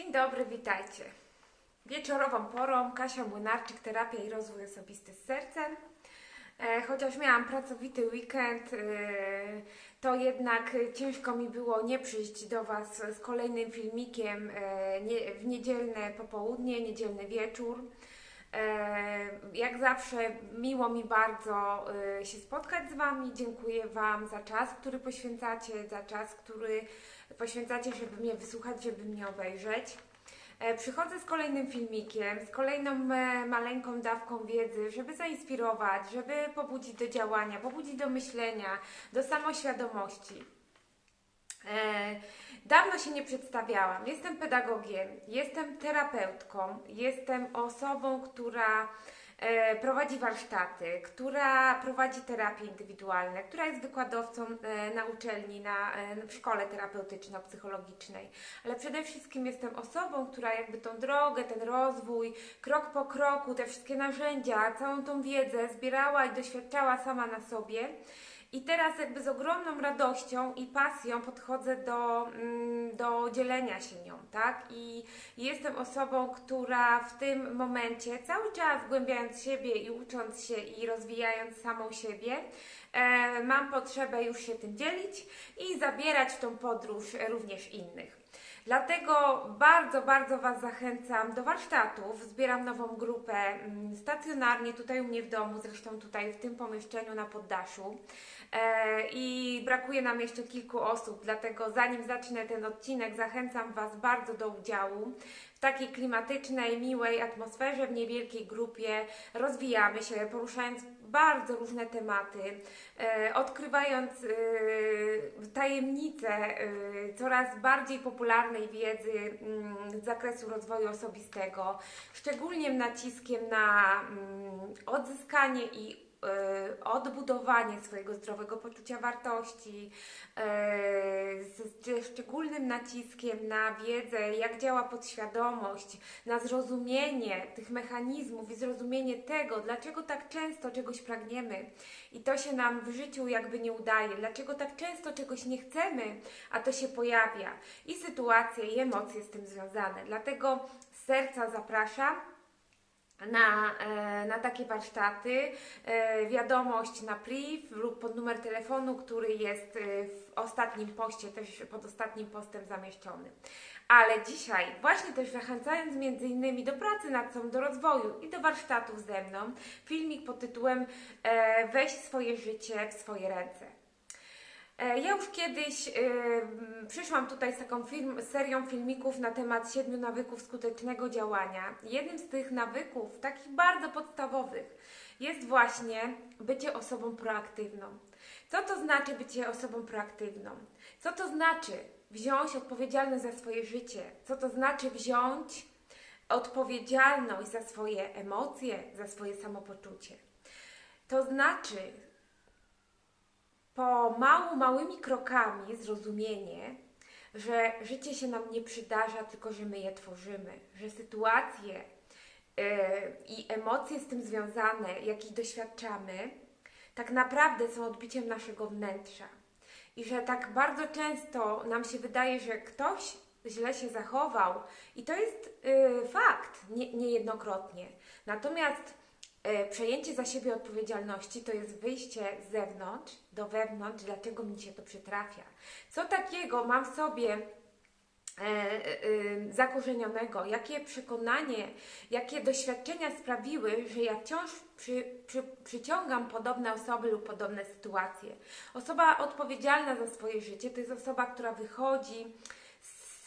Dzień dobry, witajcie. Wieczorową porą Kasia Młynarczyk, terapia i rozwój osobisty z sercem. E, chociaż miałam pracowity weekend, e, to jednak ciężko mi było nie przyjść do Was z kolejnym filmikiem e, w niedzielne popołudnie, niedzielny wieczór. E, Jak zawsze miło mi bardzo e, się spotkać z Wami. Dziękuję Wam za czas, który poświęcacie, za czas, który poświęcacie, żeby mnie wysłuchać, żeby mnie obejrzeć. E, Przychodzę z kolejnym filmikiem, z kolejną e, maleńką dawką wiedzy, żeby zainspirować, żeby pobudzić do działania, pobudzić do myślenia, do samoświadomości. Dawno się nie przedstawiałam. Jestem pedagogiem, jestem terapeutką, jestem osobą, która e, prowadzi warsztaty, która prowadzi terapie indywidualne, która jest wykładowcą e, na uczelni, na, e, w szkole terapeutyczno-psychologicznej. Ale przede wszystkim jestem osobą, która jakby tą drogę, ten rozwój, krok po kroku, te wszystkie narzędzia, całą tą wiedzę zbierała i doświadczała sama na sobie. I teraz jakby z ogromną radością i pasją podchodzę do, mm, do dzielenia się nią, tak? I jestem osobą, która w tym momencie, cały czas zgłębiając siebie i ucząc się i rozwijając samą siebie, e, mam potrzebę już się tym dzielić i zabierać w tą podróż również innych. Dlatego bardzo, bardzo Was zachęcam do warsztatów. Zbieram nową grupę mm, stacjonarnie tutaj u mnie w domu, zresztą tutaj w tym pomieszczeniu na poddaszu. E, I brakuje nam jeszcze kilku osób, dlatego zanim zacznę ten odcinek, zachęcam Was bardzo do udziału. W takiej klimatycznej, miłej atmosferze, w niewielkiej grupie rozwijamy się, poruszając bardzo różne tematy, e, odkrywając e, tajemnice coraz bardziej popularnej wiedzy mm, z zakresu rozwoju osobistego, szczególnie naciskiem na mm, odzyskanie i odbudowanie swojego zdrowego poczucia wartości, z, ze szczególnym naciskiem na wiedzę, jak działa podświadomość, na zrozumienie tych mechanizmów i zrozumienie tego, dlaczego tak często czegoś pragniemy. I to się nam w życiu jakby nie udaje, dlaczego tak często czegoś nie chcemy, a to się pojawia. I sytuacje i emocje z tym związane. Dlatego serca zapraszam na, e, na takie warsztaty. E, wiadomość na priv lub pod numer telefonu, który jest e, w ostatnim poście, też pod ostatnim postem zamieszczony. Ale dzisiaj, właśnie też zachęcając między innymi do pracy nad sobą, do rozwoju i do warsztatów ze mną, filmik pod tytułem Weź swoje życie w swoje ręce. E, Ja już kiedyś y, przyszłam tutaj z taką film, serią filmików na temat siedmiu nawyków skutecznego działania. Jednym z tych nawyków, takich bardzo podstawowych, jest właśnie bycie osobą proaktywną. Co to znaczy bycie osobą proaktywną? Co to znaczy wziąć odpowiedzialność za swoje życie? Co to znaczy wziąć odpowiedzialność za swoje emocje, za swoje samopoczucie? To znaczy po mało, małymi krokami zrozumienie, że życie się nam nie przydarza, tylko że my je tworzymy, że sytuacje yy, i emocje z tym związane, jakich doświadczamy, tak naprawdę są odbiciem naszego wnętrza. I że tak bardzo często nam się wydaje, że ktoś źle się zachował, i to jest yy, fakt, nie, niejednokrotnie. Natomiast e, przejęcie za siebie odpowiedzialności to jest wyjście z zewnątrz do wewnątrz, dlaczego mi się to przytrafia. Co takiego mam w sobie e, e, e, zakorzenionego, jakie przekonanie, jakie doświadczenia sprawiły, że ja wciąż przy, przy, przyciągam podobne osoby lub podobne sytuacje. Osoba odpowiedzialna za swoje życie to jest osoba, która wychodzi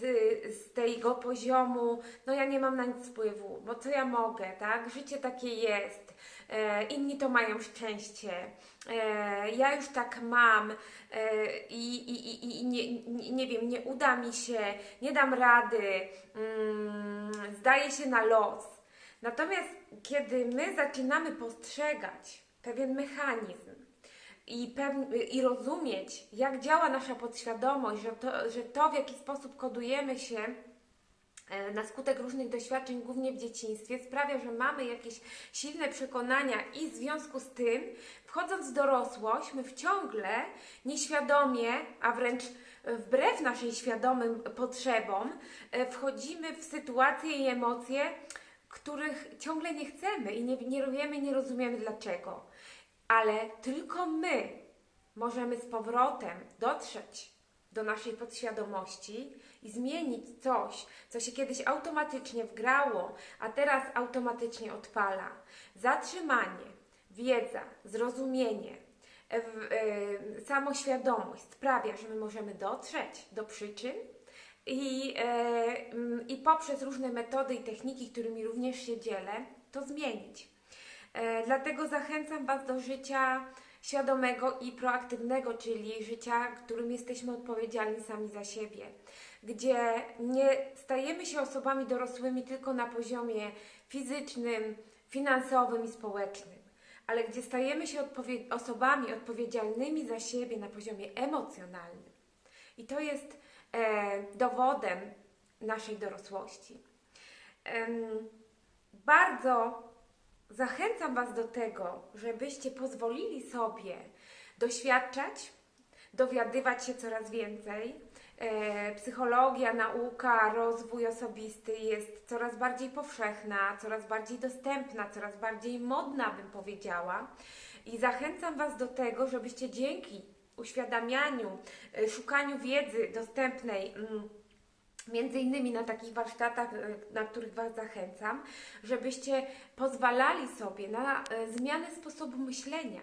z, z tego poziomu, no ja nie mam na nic wpływu, bo co ja mogę, tak? Życie takie jest, e, inni to mają szczęście, e, ja już tak mam e, i, i, i, i nie, nie, nie wiem, nie uda mi się, nie dam rady, mm, zdaje się na los. Natomiast kiedy my zaczynamy postrzegać pewien mechanizm, i, i rozumieć, jak działa nasza podświadomość, że to, że to, w jaki sposób kodujemy się e, na skutek różnych doświadczeń, głównie w dzieciństwie, sprawia, że mamy jakieś silne przekonania i w związku z tym, wchodząc w dorosłość, my wciągle nieświadomie, a wręcz wbrew naszej świadomym potrzebom e, wchodzimy w sytuacje i emocje, których ciągle nie chcemy i nie, nie wiemy, nie rozumiemy dlaczego. Ale tylko my możemy z powrotem dotrzeć do naszej podświadomości i zmienić coś, co się kiedyś automatycznie wgrało, a teraz automatycznie odpala. Zatrzymanie, wiedza, zrozumienie, e, samoświadomość sprawia, że my możemy dotrzeć do przyczyn i, e, mm, i poprzez różne metody i techniki, którymi również się dzielę, to zmienić. E, Dlatego zachęcam Was do życia świadomego i proaktywnego, czyli życia, którym jesteśmy odpowiedzialni sami za siebie, gdzie nie stajemy się osobami dorosłymi tylko na poziomie fizycznym, finansowym i społecznym, ale gdzie stajemy się odpowie- osobami odpowiedzialnymi za siebie na poziomie emocjonalnym. I to jest e, dowodem naszej dorosłości. Em, bardzo zachęcam Was do tego, żebyście pozwolili sobie doświadczać, dowiadywać się coraz więcej. E, Psychologia, nauka, rozwój osobisty jest coraz bardziej powszechna, coraz bardziej dostępna, coraz bardziej modna, bym powiedziała. I zachęcam Was do tego, żebyście dzięki uświadamianiu, e, szukaniu wiedzy dostępnej, mm, między innymi na takich warsztatach, e, na których Was zachęcam, żebyście pozwalali sobie na e, zmianę sposobu myślenia,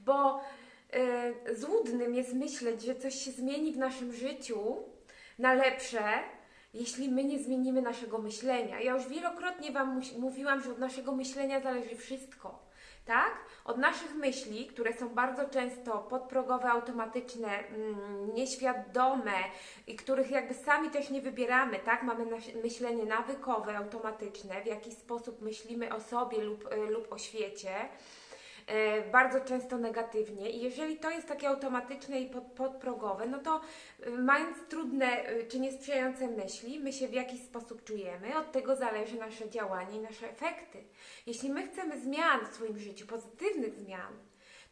bo e, złudnym jest myśleć, że coś się zmieni w naszym życiu na lepsze, jeśli my nie zmienimy naszego myślenia. Ja już wielokrotnie Wam mówiłam, że od naszego myślenia zależy wszystko. Tak? Od naszych myśli, które są bardzo często podprogowe, automatyczne, mm, nieświadome i których jakby sami też nie wybieramy, tak? Mamy myślenie nawykowe, automatyczne, w jaki sposób myślimy o sobie lub, e, lub o świecie bardzo często negatywnie i jeżeli to jest takie automatyczne i pod, podprogowe, no to e, mając trudne e, czy niesprzyjające myśli, my się w jakiś sposób czujemy, od tego zależy nasze działanie i nasze efekty. Jeśli my chcemy zmian w swoim życiu, pozytywnych zmian,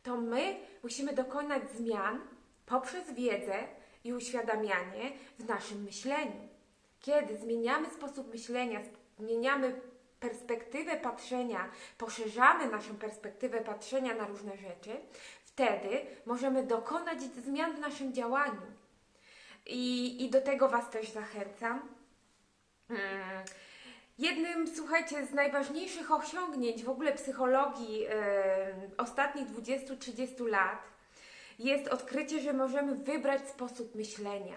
to my musimy dokonać zmian poprzez wiedzę i uświadamianie w naszym myśleniu. Kiedy zmieniamy sposób myślenia, zmieniamy perspektywę patrzenia, poszerzamy naszą perspektywę patrzenia na różne rzeczy, wtedy możemy dokonać zmian w naszym działaniu. I, i do tego Was też zachęcam. Mm. Jednym, słuchajcie, z najważniejszych osiągnięć w ogóle psychologii e, ostatnich 20-30 lat jest odkrycie, że możemy wybrać sposób myślenia,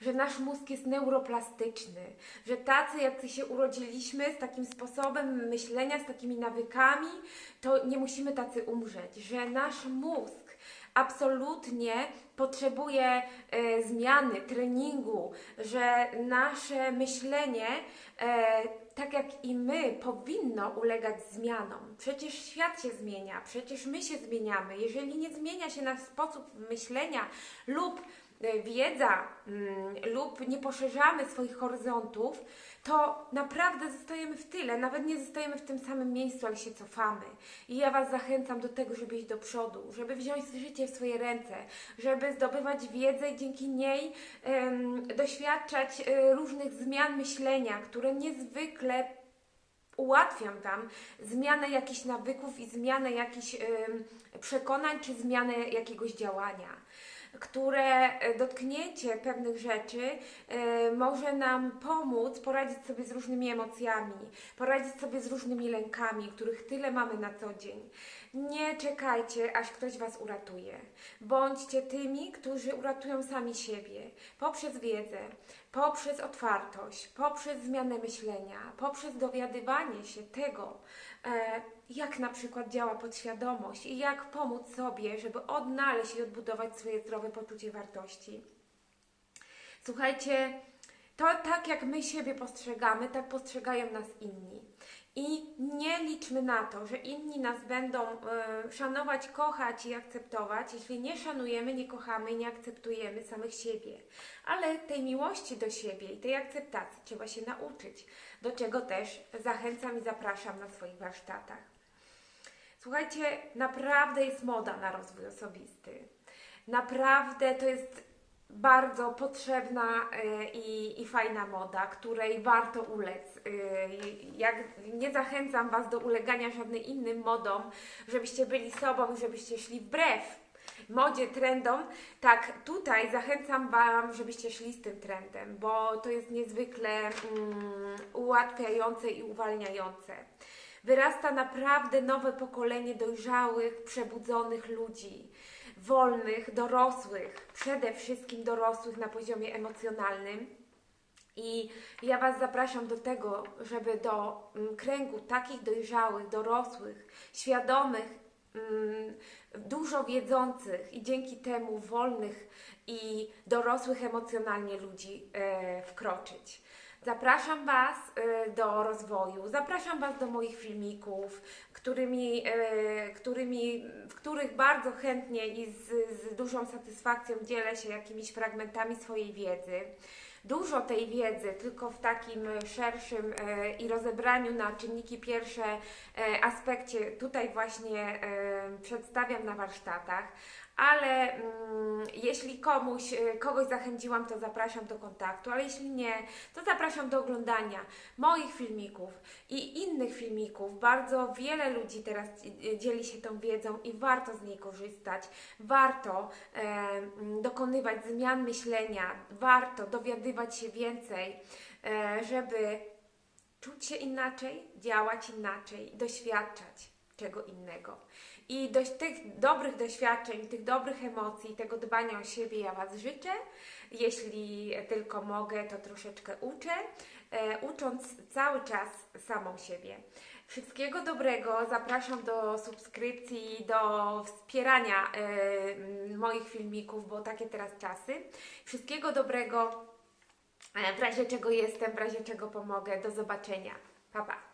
że nasz mózg jest neuroplastyczny, że tacy, jak się urodziliśmy z takim sposobem myślenia, z takimi nawykami, to nie musimy tacy umrzeć, że nasz mózg absolutnie potrzebuje e, zmiany, treningu, że nasze myślenie, e, tak jak i my, powinno ulegać zmianom. Przecież świat się zmienia, przecież my się zmieniamy. Jeżeli nie zmienia się nasz sposób myślenia lub wiedza mm, lub nie poszerzamy swoich horyzontów, to naprawdę zostajemy w tyle, nawet nie zostajemy w tym samym miejscu, ale się cofamy. I ja Was zachęcam do tego, żeby iść do przodu, żeby wziąć życie w swoje ręce, żeby zdobywać wiedzę i dzięki niej doświadczać e, różnych zmian myślenia, które niezwykle ułatwiam Wam zmianę jakichś nawyków i zmianę jakichś przekonań, czy zmianę jakiegoś działania które e, dotknięcie pewnych rzeczy e, może nam pomóc poradzić sobie z różnymi emocjami, poradzić sobie z różnymi lękami, których tyle mamy na co dzień. Nie czekajcie, aż ktoś Was uratuje. Bądźcie tymi, którzy uratują sami siebie poprzez wiedzę, poprzez otwartość, poprzez zmianę myślenia, poprzez dowiadywanie się tego, jak na przykład działa podświadomość i jak pomóc sobie, żeby odnaleźć i odbudować swoje zdrowe poczucie wartości. Słuchajcie, to tak jak my siebie postrzegamy, tak postrzegają nas inni. I nie liczmy na to, że inni nas będą e, szanować, kochać i akceptować, jeśli nie szanujemy, nie kochamy i nie akceptujemy samych siebie. Ale tej miłości do siebie i tej akceptacji trzeba się nauczyć, do czego też zachęcam i zapraszam na swoich warsztatach. Słuchajcie, naprawdę jest moda na rozwój osobisty. Naprawdę to jest bardzo potrzebna e, i, i fajna moda, której warto ulec. E, Jak nie zachęcam Was do ulegania żadnym innym modom, żebyście byli sobą, żebyście szli wbrew modzie, trendom, tak tutaj zachęcam Wam, żebyście szli z tym trendem, bo to jest niezwykle mm, ułatwiające i uwalniające. Wyrasta naprawdę nowe pokolenie dojrzałych, przebudzonych ludzi, wolnych, dorosłych, przede wszystkim dorosłych na poziomie emocjonalnym. I ja Was zapraszam do tego, żeby do mm, kręgu takich dojrzałych, dorosłych, świadomych, dużo wiedzących i dzięki temu wolnych i dorosłych emocjonalnie ludzi e, wkroczyć. Zapraszam Was e, do rozwoju, zapraszam Was do moich filmików, którymi, e, którymi, w których bardzo chętnie i z, z dużą satysfakcją dzielę się jakimiś fragmentami swojej wiedzy. Dużo tej wiedzy, tylko w takim szerszym e, i rozebraniu na czynniki pierwsze e, aspekcie tutaj właśnie e, przedstawiam na warsztatach, ale mm, jeśli komuś, e, kogoś zachęciłam, to zapraszam do kontaktu, ale jeśli nie, to zapraszam do oglądania moich filmików i innych filmików. Bardzo wiele ludzi teraz e, dzieli się tą wiedzą i warto z niej korzystać. Warto e, mm, dokonywać zmian myślenia, warto dowiadywać się więcej, e, żeby czuć się inaczej, działać inaczej, doświadczać czego innego. I do tych dobrych doświadczeń, tych dobrych emocji, tego dbania o siebie ja Was życzę. Jeśli tylko mogę, to troszeczkę uczę, e, ucząc cały czas samą siebie. Wszystkiego dobrego, zapraszam do subskrypcji, do wspierania e, moich filmików, bo takie teraz czasy. Wszystkiego dobrego, w razie czego jestem, w razie czego pomogę. Do zobaczenia. Pa, pa.